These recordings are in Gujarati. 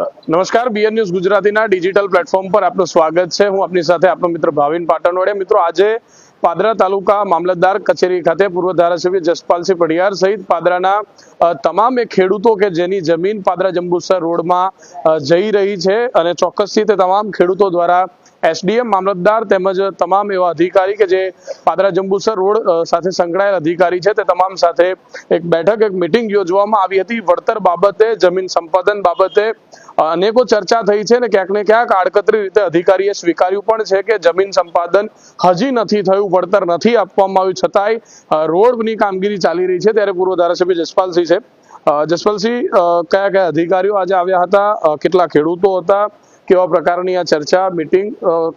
નમસ્કાર બીએન ન્યૂઝ ગુજરાતીના ડિજિટલ પ્લેટફોર્મ પર આપનું સ્વાગત છે. હું આપની સાથે આપનો મિત્ર ભાવિન પાટણવડે મિત્રો, આજે પાદરા તાલુકા મામલતદાર કચેરી ખાતે પૂર્વ ધારાસભ્ય જસપાલસિંહ પડિયાર સહિત પાદરાના તમામ એ ખેડૂતો કે જેની જમીન પાદરા જંબુસર રોડમાં જઈ રહી છે અને ચોક્કસથી તે તમામ ખેડૂતો દ્વારા એસડીએમ મામલતદાર તેમજ તમામ એવા અધિકારી કે જે પાદરા જંબુસર રોડ સાથે સંકળાયેલ અધિકારી છે તે તમામ સાથે એક બેઠક, એક મિટિંગ યોજવામાં આવી હતી. વળતર બાબતે, જમીન સંપાદન બાબતે અનેકો ચર્ચા થઈ છે ને ક્યાંક ને ક્યાંક આડકતરી રીતે અધિકારીએ સ્વીકાર્યું પણ છે કે જમીન સંપાદન હજી નથી થયું, વળતર નથી આપવામાં આવ્યું. છતાંય રોડની કામગીરી ચાલી રહી છે. ત્યારે પૂર્વ ધારાસભ્ય જસપાલસિંહ છે. જસપાલસિંહ કયા કયા અધિકારીઓ આજે આવ્યા હતા? કેટલા ખેડૂતો હતા? કેવા પ્રકારની આ ચર્ચા મિટિંગ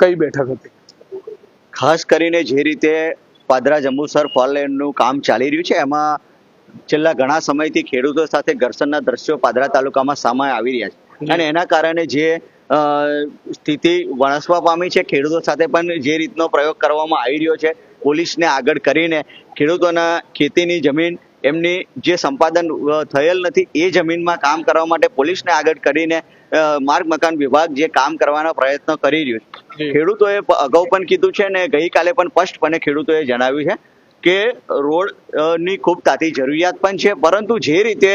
કઈ બેઠક હતી? ખાસ કરીને જે રીતે પાદરા જંબુસર ફોરલેન્ડનું કામ ચાલી રહ્યું છે એમાં છેલ્લા ઘણા સમયથી ખેડૂતો સાથે ઘર્ષણના દ્રશ્યો પાદરા તાલુકામાં સામે આવી રહ્યા છે. અને એના કારણે જે સ્થિતિ વણસવા પામી છે ખેડૂતો સાથે પણ જે રીતનો પ્રયોગ કરવામાં આવી રહ્યો છે પોલીસને આગળ કરીને ખેડૂતોના ખેતીની જમીન એમની જે સંપાદન થયેલ નથી એ જમીનમાં કામ કરવા માટે પોલીસને આગળ કરીને માર્ગ મકાન વિભાગ જે કામ કરવાના પ્રયત્ન કરી રહ્યું છે. ખેડૂતોએ અગાઉ પણ કીધું છે ને ગઈકાલે પણ સ્પષ્ટપણે ખેડૂતોએ જણાવ્યું છે. કે રોડની ખૂબ તાતી જરૂરિયાત પણ છે. પરંતુ જે રીતે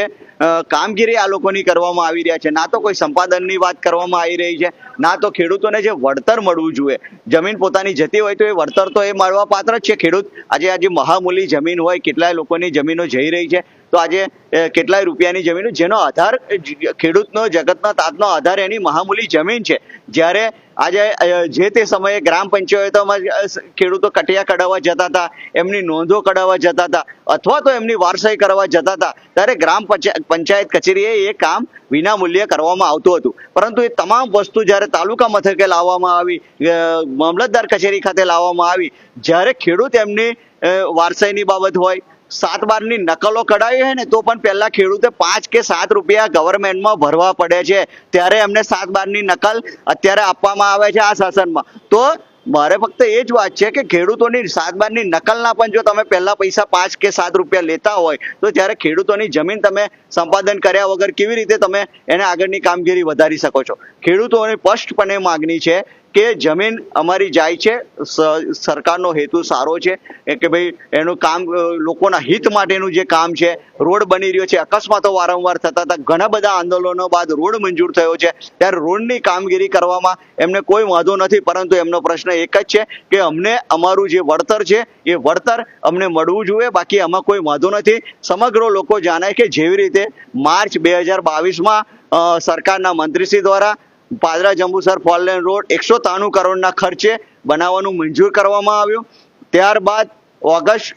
કામગીરી આ લોકોની કરવામાં આવી રહ્યા છે, ના તો કોઈ સંપાદનની વાત કરવામાં આવી રહી છે, ના તો ખેડૂતોને જે વળતર મળવું જોઈએ. જમીન પોતાની જતી હોય તો એ વળતર તો એ મળવા પાત્ર જ છે. ખેડૂત આજે આજે મહામૂલી જમીન હોય, કેટલાય લોકોની જમીનો જઈ રહી છે. તો આજે કેટલાય રૂપિયાની જમીન જેનો આધાર ખેડૂતનો, જગતના, તાતનો આધાર એની મહામૂલી જમીન છે. જ્યારે આજે જે તે સમયે ગ્રામ પંચાયતોમાં ખેડૂતો કટિયા કઢાવવા જતા હતા, એમની નોંધો કઢાવવા જતા હતા, અથવા તો એમની વારસાઈ કરવા જતા હતા, ત્યારે ગ્રામ પંચા- પંચાયત કચેરીએ એ કામ વિના મૂલ્યે કરવામાં આવતું હતું. પરંતુ એ તમામ વસ્તુ જ્યારે તાલુકા મથકે લાવવામાં આવી મામલતદાર કચેરી ખાતે લાવવામાં આવી, જ્યારે ખેડૂત એમની વારસાઈની બાબત હોય સાત બારની નકલો કઢાવી હોય ને, તો પણ પહેલાં ખેડૂતે પાંચ કે સાત રૂપિયા ગવર્મેન્ટમાં ભરવા પડે છે. ત્યારે એમને સાત બારની નકલ અત્યારે આપવામાં આવે છે આ શાસનમાં. તો મારે ફક્ત એ જ વાત છે કે ખેડૂતોની સાત બારની નકલના પણ જો તમે પહેલા પૈસા પાંચ કે સાત રૂપિયા લેતા હોય, તો ત્યારે ખેડૂતોની જમીન તમે સંપાદન કર્યા વગર કેવી રીતે તમે એને આગળની કામગીરી વધારી શકો છો? ખેડૂતોની સ્પષ્ટપણે માગણી છે કે જમીન અમારી જાય છે સરકારનો હેતુ સારો છે કે ભાઈ એનું કામ લોકોના હિત માટેનું જે કામ છે, રોડ બની રહ્યો છે. અકસ્માતો વારંવાર થતા હતા. ઘણા બધા આંદોલનો બાદ રોડ મંજૂર થયો છે. ત્યારે રોડની કામગીરી કરવામાં એમને કોઈ વાંધો નથી, પરંતુ એમનો પ્રશ્ન એક જ છે કે અમને અમારું જે વળતર છે, એ વળતર અમને મળવું જોઈએ. બાકી આમાં કોઈ વાંધો નથી. સમગ્ર લોકો જાણે કે જેવી રીતે માર્ચ બે હજાર બાવીસમાં સરકારના મંત્રીશ્રી દ્વારા પાદરા જંબુસર ફોરલેન રોડ એકસો ત્રાણું કરોડના ખર્ચે બનાવવાનું મંજૂર કરવામાં આવ્યું. ત્યારબાદ ઓગસ્ટ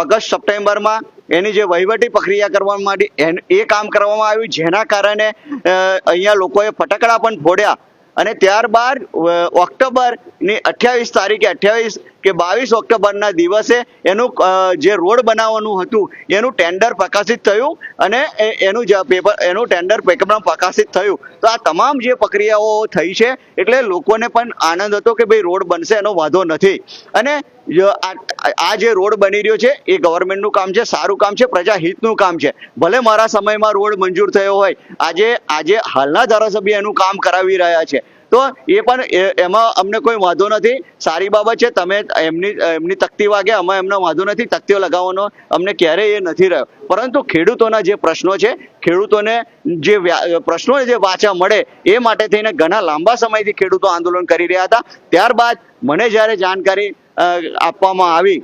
ઓગસ્ટ સપ્ટેમ્બરમાં એની જે વહીવટી પ્રક્રિયા કરવા માટે એ કામ કરવામાં આવ્યું, જેના કારણે અહીંયા લોકોએ ફટાકડા પણ ફોડ્યા. અને ત્યારબાદ ઓક્ટોબરની અઠ્યાવીસ તારીખે, અઠ્યાવીસ કે બાવીસ ઓક્ટોબરના દિવસે એનું જે રોડ બનાવવાનું હતું, એનું ટેન્ડર પ્રકાશિત થયું અને એનું જે પેપર, એનું ટેન્ડર પેપરમાં પ્રકાશિત થયું. તો આ તમામ જે પ્રક્રિયાઓ થઈ છે, એટલે લોકોને પણ આનંદ હતો કે ભાઈ રોડ બનશે, એનો વાંધો નથી. અને આ જે રોડ બની રહ્યો છે, એ ગવર્મેન્ટનું કામ છે, સારું કામ છે પ્રજા હિતનું કામ છે. ભલે મારા સમયમાં રોડ મંજૂર થયો હોય, આજે આજે હાલના ધારાસભ્ય એનું કામ કરાવી રહ્યા છે. તો એ પણ એમાં અમને કોઈ વાંધો નથી. સારી બાબત છે, તમે એમની એમની તકતી વાગે અમે એમનો વાંધો નથી, તકતીઓ લગાવવાનો અમને ક્યારેય એ નથી રહ્યો. પરંતુ ખેડૂતોના જે પ્રશ્નો છે, ખેડૂતોને જે પ્રશ્નો જે વાંચા મળે, એ માટે થઈને ઘણા લાંબા સમયથી ખેડૂતો આંદોલન કરી રહ્યા હતા. ત્યારબાદ મને જ્યારે જાણકારી આપવામાં આવી,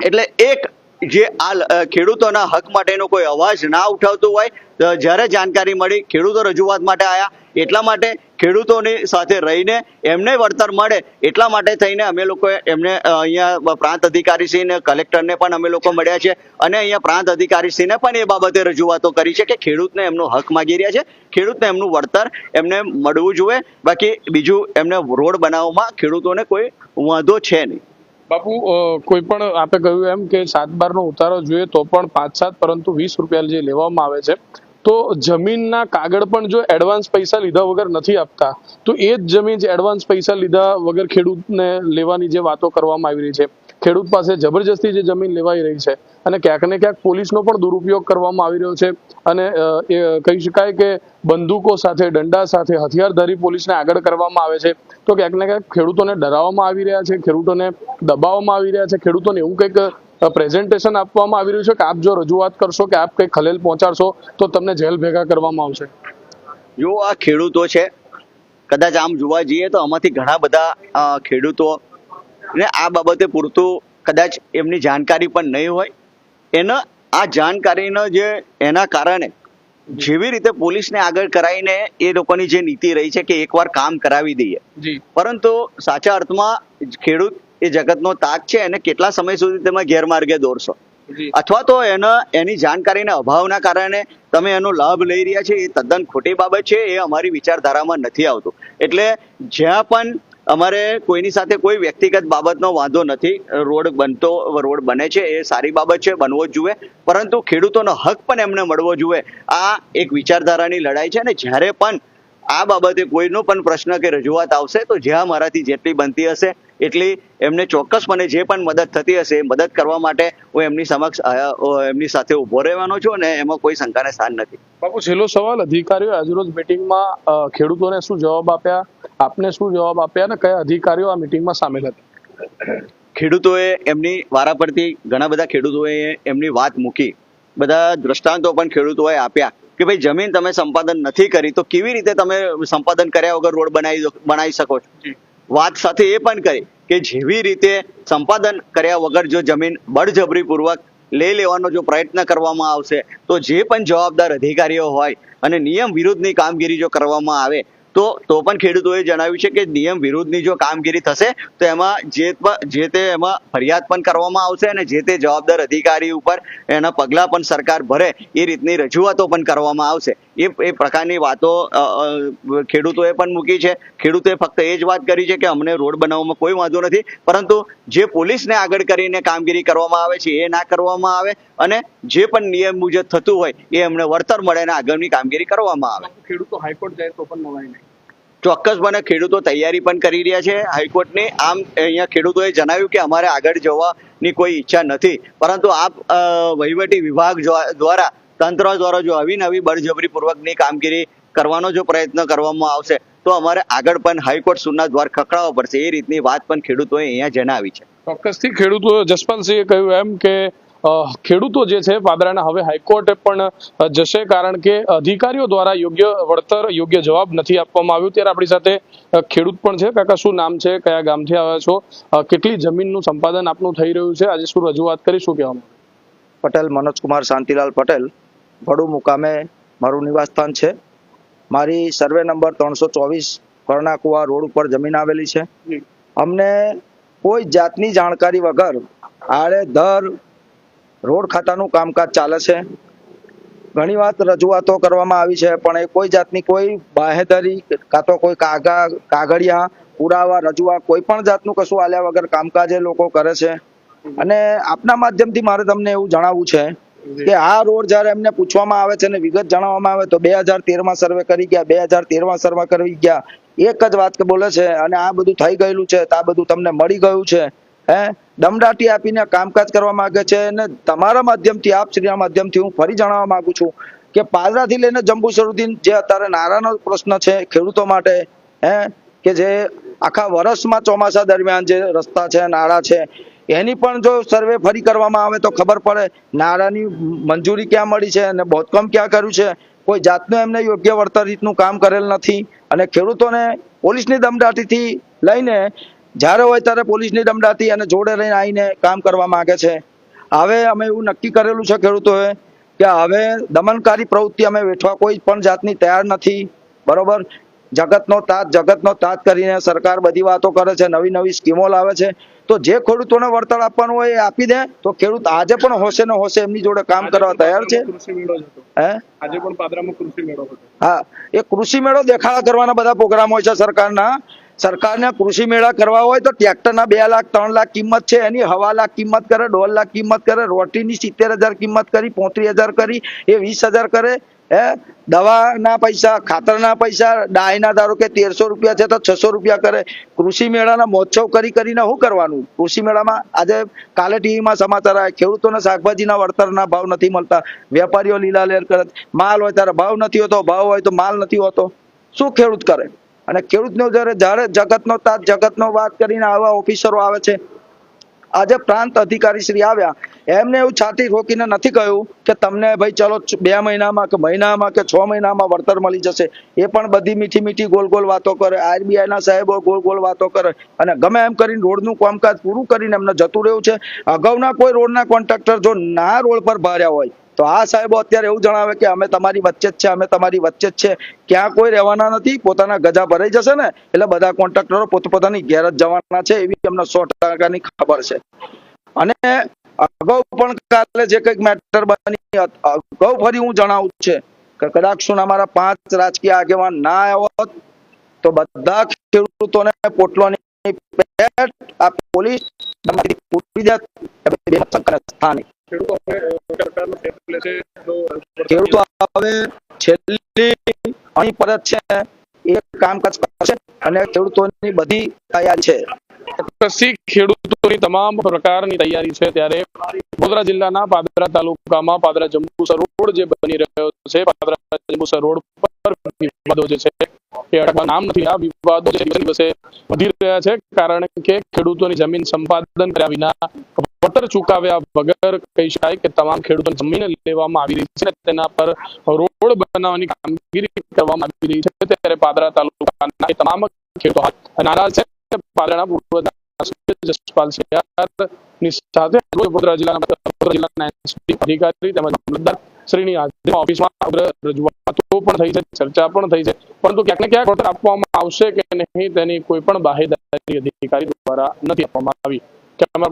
એટલે એક જે આ ખેડૂતોના હક માટેનો કોઈ અવાજ ના ઉઠાવતું હોય જ્યારે જાણકારી મળી, ખેડૂતો રજૂઆત માટે આવ્યા એટલા માટે ખેડૂતોની સાથે રહીને એમને વળતર મળે, એટલા માટે થઈને અમે લોકો એમને અહીંયા પ્રાંત અધિકારીશ્રીને, કલેક્ટરને પણ અમે લોકો મળ્યા છે. અને અહીંયા પ્રાંત અધિકારીશ્રીને પણ એ બાબતે રજૂઆતો કરી છે કે ખેડૂતને એમનો હક માગી રહ્યા છે, ખેડૂતને એમનું વળતર એમને મળવું જોઈએ. બાકી બીજું એમને રોડ બનાવવામાં ખેડૂતોને કોઈ વાંધો છે નહીં. બાપુ કોઈ પણ આપે કહ્યું એમ કે સાત બાર નો ઉતારો જોઈએ તો પણ પાંચ સાત પરંતુ વીસ રૂપિયા જે લેવામાં આવે છે, તો જમીનના કાગળ પણ જો એડવાન્સ પૈસા લીધા વગર નથી આપતા, તો એ જ જમીન એડવાન્સ પૈસા લીધા વગર ખેડૂતને લેવાની જે વાતો કરવામાં આવી રહી છે ખેડૂત પાસે જબરજસ્તી જે જમીન લેવાઈ રહી છે અને ક્યાંક ને ક્યાંક પોલીસનો પણ દુરુપયોગ કરવામાં આવી રહ્યો છે અને એ, કહી શકાય કે બંદૂકો સાથે દંડા સાથે, હથિયારધારી પોલીસને આગળ કરવામાં આવે છે. તો ક્યાંક ને ક્યાંક ખેડૂતોને ડરાવવામાં આવી રહ્યા છે, ખેડૂતોને દબાવવામાં આવી રહ્યા છે, ખેડૂતોને એવું કંઈક પ્રેઝન્ટેશન આપવામાં આવી રહ્યું છે કે આપ જો રજૂઆત કરશો કે આપ કંઈક ખલેલ પહોંચાડશો, તો તમને જેલ ભેગા કરવામાં આવશે. જો આ ખેડૂતો છે, કદાચ આમ જોવા જઈએ તો આમાંથી ઘણા બધા ખેડૂતો ને આ બાબતે પૂરતું કદાચ એમની જાણકારી પણ નહીં હોય. એના આ જાણકારીનો જે એના કારણે જેવી રીતે પોલીસને આગળ કરાવીને એ લોકોની જે નીતિ રહી છે કે એકવાર કામ કરાવી દઈએ. પરંતુ સાચા અર્થમાં ખેડૂત એ જગતનો તાક છે એને કેટલા સમય સુધી તમે ગેરમાર્ગે દોરશો અથવા તો એના એની જાણકારીના અભાવના કારણે તમે એનો લાભ લઈ રહ્યા છે એ તદ્દન ખોટી બાબત છે એ અમારી વિચારધારામાં નથી આવતું. એટલે જ્યાં પણ અમારે કોઈની સાથે કોઈ વ્યક્તિગત બાબતનો વાંધો નથી. રોડ બનતો, રોડ બને છે, એ સારી બાબત છે, બનવો જ જોઈએ. પરંતુ ખેડૂતોનો હક પણ એમને મળવો જોઈએ. આ એક વિચારધારાની લડાઈ છે અને જ્યારે પણ આ બાબતે કોઈનો પણ પ્રશ્ન કે રજૂઆત આવશે, તો જ્યાં મારાથી જેટલી બનતી હશે, એટલી એમને ચોક્કસપણે જે પણ મદદ થતી હશે, એ મદદ કરવા માટે હું એમની સમક્ષ એમની સાથે ઊભો રહેવાનો છું અને એમાં કોઈ શંકાને સ્થાન નથી. બાપુ, છેલ્લો સવાલ. અધિકારીઓ આજરોજ મિટિંગમાં ખેડૂતોને શું જવાબ આપ્યા? આપને શું જવાબ આપ્યા અને કયા અધિકારીઓ આ મિટિંગમાં સામેલ હતા? ખેડૂતોએ એમની વારા પરથી ઘણા બધા ખેડૂતોએ એમની વાત મૂકી. બધા દ્રષ્ટાંતો પણ ખેડૂતોએ આપ્યા કે ભાઈ જમીન તમે સંપાદન નથી કરી તો કેવી રીતે તમે સંપાદન કર્યા વગર રોડ બનાવી બનાવી શકો છો? વાત સાથે એ પણ કરી કે જેવી રીતે સંપાદન કર્યા વગર જો જમીન બળજબરીપૂર્વક લઈ લેવાનો જો પ્રયત્ન કરવામાં આવશે તો જે પણ જવાબદાર અધિકારીઓ હોય અને નિયમ વિરુદ્ધની કામગીરી જો કરવામાં આવે તો તો પણ ખેડૂતોએ જણાવ્યું છે કે નિયમ વિરુદ્ધની જો કામગીરી થશે, તો એમાં જે જે તે એમાં ફરિયાદ પણ કરવામાં આવશે અને જે તે જવાબદાર અધિકારી ઉપર એના પગલાં પણ સરકાર ભરે એ રીતની રજૂઆતો પણ કરવામાં આવશે. એ એ પ્રકારની વાતો ખેડૂતોએ પણ મૂકી છે. ખેડૂતોએ ફક્ત એ જ વાત કરી છે કે અમને રોડ બનાવવામાં કોઈ વાંધો નથી, પરંતુ જે પોલીસને આગળ કરીને કામગીરી કરવામાં આવે છે, એ ના કરવામાં આવે અને જે પણ નિયમ મુજબ થતું હોય, એ એમને વળતર મળે અને આગળની કામગીરી કરવામાં આવે. ખેડૂતો હાઈકોર્ટ જાય તો પણ મળે નહીં. ચોક્કસપણે ખેડૂતો તૈયારી પણ કરી રહ્યા છે. હાઈકોર્ટની આમ અહીંયા ખેડૂતોએ જણાવ્યું કે અમારે આગળ જવાની કોઈ ઈચ્છા નથી. પરંતુ આપ વહીવટી વિભાગ દ્વારા, તંત્ર દ્વારા જો આવી નવી બળજબરીપૂર્વકની કામગીરી કરવાનો જો પ્રયત્ન કરવામાં આવશે, તો અમારે આગળ પણ હાઈકોર્ટ સુરના દ્વાર ખખડાવવા પડશે. એ રીતની વાત પણ ખેડૂતોએ અહીંયા જણાવી છે. ચોક્કસથી ખેડૂતો જસપાલસિંહે કહ્યું એમ કે ખેડૂતો જે છે પાદરાના હવે હાઈકોર્ટે પણ જશે કારણ કે અધિકારીઓ દ્વારા યોગ્ય વળતર યોગ્ય જવાબ નથી આપવામાં આવ્યું. ત્યારે આપણી સાથે ખેડૂત પણ છે. કાકા શું નામ છે? કયા ગામથી આવ્યા છો? કેટલી જમીનનું સંપાદન આપનું થઈ રહ્યું છે? આજે શું રજૂઆત કરી? શું કહેવામાં પટેલ મનોજકુમાર શાંતિલાલ પટેલ. ભડુ મુકામે મારું નિવાસસ્થાન છે. મારી સર્વે નંબર ત્રણસો ચોવીસ કર્ણાકુવા રોડ ઉપર જમીન આવેલી છે. અમને કોઈ જાતની જાણકારી વગર આડેધર રોડ ખાતાનું કામકાજ ચાલે છે. ઘણી વાત રજૂઆતો કરવામાં આવી છે પણ એ કોઈ જાતની કોઈ બાહેધરી કાં તો કોઈ કાગા કાગળિયા પુરાવા રજૂઆત કોઈ પણ જાતનું કશું આલ્યા વગર કામકાજ એ લોકો કરે છે. અને આપના માધ્યમથી મારે તમને એવું જણાવવું છે કે આ રોડ જ્યારે એમને પૂછવામાં આવે છે ને વિગત જણાવવામાં આવે તો બે હજાર તેરમાં સર્વે કરી ગયા બે હજાર તેરમાં સર્વે કરી ગયા. એક જ વાત બોલે છે અને આ બધું થઈ ગયેલું છે આ બધું તમને મળી ગયું છે. હે? દમદાટી આપીને કામકાજ કરવા માંગે છે અને તમારા માધ્યમથી, આપ શ્રીના માધ્યમથી હું ફરી જણાવવા માંગુ છું કે પાદરાથી લઈને જંબુસર જે અત્યારે નારાનો પ્રશ્ન છે ખેડૂતો માટે, હે? કે જે આખા વર્ષમાં ચોમાસા દરમિયાન જે રસ્તા છે, નાળા છે, એની પણ જો સર્વે ફરી કરવામાં આવે તો ખબર પડે નાળાની મંજૂરી ક્યાં મળી છે અને બાંધકામ ક્યાં કર્યું છે. કોઈ જાતનું એમને યોગ્ય વળતર રીતનું કામ કરેલ નથી અને ખેડૂતોને પોલીસની દમદાટીથી લઈને જ્યારે હોય ત્યારે પોલીસની દમદાટી અને જોડે લઈને આવીને કામ કરવા માંગે છે. હવે અમે એવું નક્કી કરેલું છે ખેડૂતોએ કે હવે દમનકારી પ્રવૃત્તિ અમે વેઠવા કોઈ પણ જાતની તૈયાર નથી. બરોબર? જગતનો તાત જગતનો તાત કરીને સરકાર બધી વાતો કરે છે નવી નવી સ્કીમો લાવે છે. તો જે ખેડૂતોને વળતર આપવાનું હોય એ આપી દે. તો ખેડૂત આજે પણ હોશે ને હોશે એમની જોડે કામ કરવા તૈયાર છે. હે? આજે પણ પાદરામાં કૃષિ મેળો હતો. હા. એ કૃષિ મેળો દેખાડા કરવાના બધા પ્રોગ્રામ હોય છે સરકારના. સરકારને કૃષિ મેળા કરવા હોય તો ટ્રેક્ટરના બે લાખ, ત્રણ લાખ કિંમત છે. એની હવા લાખ કિંમત કરે, દોઢ લાખ કિંમત કરે રોટીની સિત્તેર હજાર કિંમત કરી, પોત્રીસ હજાર કરી, એ વીસ હજાર કરે. હે? દવાના પૈસા, ખાતરના પૈસા ડાયના ધારો કે તેરસો રૂપિયા છે તો છસો રૂપિયા કરે. કૃષિ મેળાના મહોત્સવ કરી કરીને શું કરવાનું? કૃષિ મેળામાં આજે કાલે ટીવીમાં સમાચાર આવે ખેડૂતોને શાકભાજીના વળતરના ભાવ નથી મળતા. વેપારીઓ લીલા લેર કરે. માલ હોય ત્યારે ભાવ નથી હોતો, ભાવ હોય તો માલ નથી હોતો. શું ખેડૂત કરે? અને ખેડૂતનો જ્યારે જગતનો તાત, જગતનો વાત કરીને આવા ઓફિસરો આવે છે, આજે પ્રાંત અધિકારી શ્રી આવ્યા, એમને એવું છાતી રોકીને નથી કહ્યું કે તમને ભાઈ ચલો બે મહિનામાં કે મહિનામાં કે છ મહિનામાં વળતર મળી જશે. એ પણ બધી મીઠી મીઠી ગોલ ગોલ વાતો કરે આરબીઆઈ ના સાહેબો ગોલ ગોલ વાતો કરે, અને ગમે એમ કરીને રોડનું કામકાજ પૂરું કરીને એમને જતું રહ્યું છે. અગાઉના કોઈ રોડના કોન્ટ્રાક્ટર જો ના રોડ પર ભર્યા હોય તો આ સાહેબો અત્યારે એવું જણાવે કે અમે તમારી વચ્ચે જ છે, અમે તમારી વચ્ચે જ છે. ક્યાં કોઈ રહેવાના નથી, પોતાના ગજા ભરાઈ જશે ને, એટલે બધા કોન્ટ્રાક્ટરો પોતપોતાની ઘેર જ જવાના છે એવી અમને સો ટકાની ખબર છે. અને અગાઉ પણ કાલે જે કંઈક મેટર બની, અગાઉ ફરી હું જણાવું છે કે કદાચ શું અમારા પાંચ રાજકીય આગેવાન ના આવ્યો હોત, તો બધા ખેડૂતોને પોટલોની પેટ આ પોલીસ પૂરી જાત સ્થાનિક. ખેડૂતો ખેડૂતો હવે છેલ્લી અહીં પરત છે એ કામકાજ કરશે અને ખેડૂતોની બધી તૈયારી છે. કૃષિ ખેડૂતોની તમામ પ્રકારની તૈયારી છે ત્યારે વડોદરા જિલ્લાના પાદરા તાલુકામાં પાદરા જંબુસર રોડ જે બની રહ્યો છે પાદરા જંબુસર રોડ પર વિવાદો જે છે એ અટકવા નામ નથી આ વિવાદો દિવસે વધી રહ્યા છે કારણ કે ખેડૂતોની જમીન સંપાદન કર્યા વિના વળતર ચૂકવ્યા વગર કહી શકાય કે તમામ ખેડૂતોની જમીન લેવામાં આવી રહી છે તેના પર રોડ બનાવવાની કામગીરી કરવામાં આવી રહી છે. ત્યારે પાદરા તાલુકાના તમામ ખેડૂતો નારાજ છે પાદરાના પૂર્વ જસપાલ સિયારની સાથે વડોદરા જિલ્લાના જિલ્લાના અધિકારી તેમજ મામલતદાર શ્રીની ઓફિસમાં રજૂઆતો પણ થઈ છે, ચર્ચા પણ થઈ છે. પરંતુ ક્યાંક ને ક્યાંક વળતર આપવામાં આવશે કે નહીં તેની કોઈ પણ બાહેદારી અધિકારી દ્વારા નથી આપવામાં આવી. કેમેરા